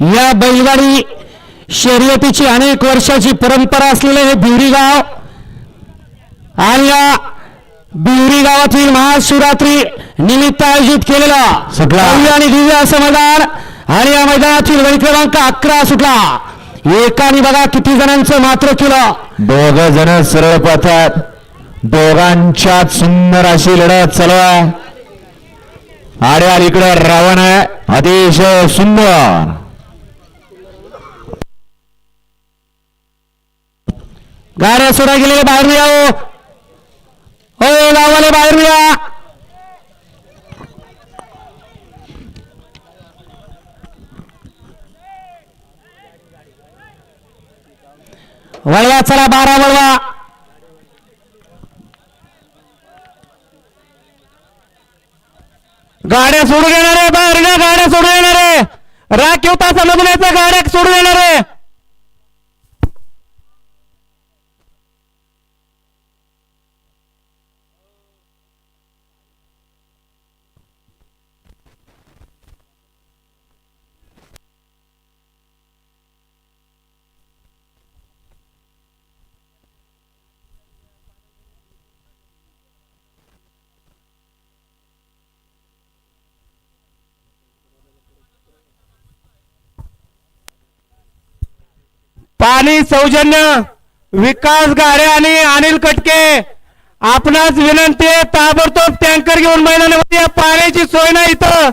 या बैलगाडी शर्यतीची अनेक वर्षाची परंपरा असलेले हे भिवरी गाव आणि या भिवरी गावातील महाशिवरात्री निमित्त आयोजित केलेला सुटला. आणि दिव्य असं मैदान आणि या मैदानातील गडी क्रमांक अकरा सुटला. एकाने बघा किती जणांचं मात्र केलं. दोघ जण सरळ पथात दोघांच्यात सुंदर अशी लढत चालवा आड्या इकडे रावण आहे. अतिशय सुंदर. गाड्या सोडा गेलेले बाहेर या हो. गावाले बाहेर या. वळवा चला बारा वळवा. गाड्या सोडून येणार आहे बाहेर गाड्या सोडून येणार. आहे राखीव तासामधून यायचं गाड्या सोडून येणार. आहे पाणी सौजन्य विकास गारे आणि अनिल कटके. आपणास विनंती आहे ताबडतोब टँकर घेऊन मैदानामध्ये पाण्याची सोय नाही इथं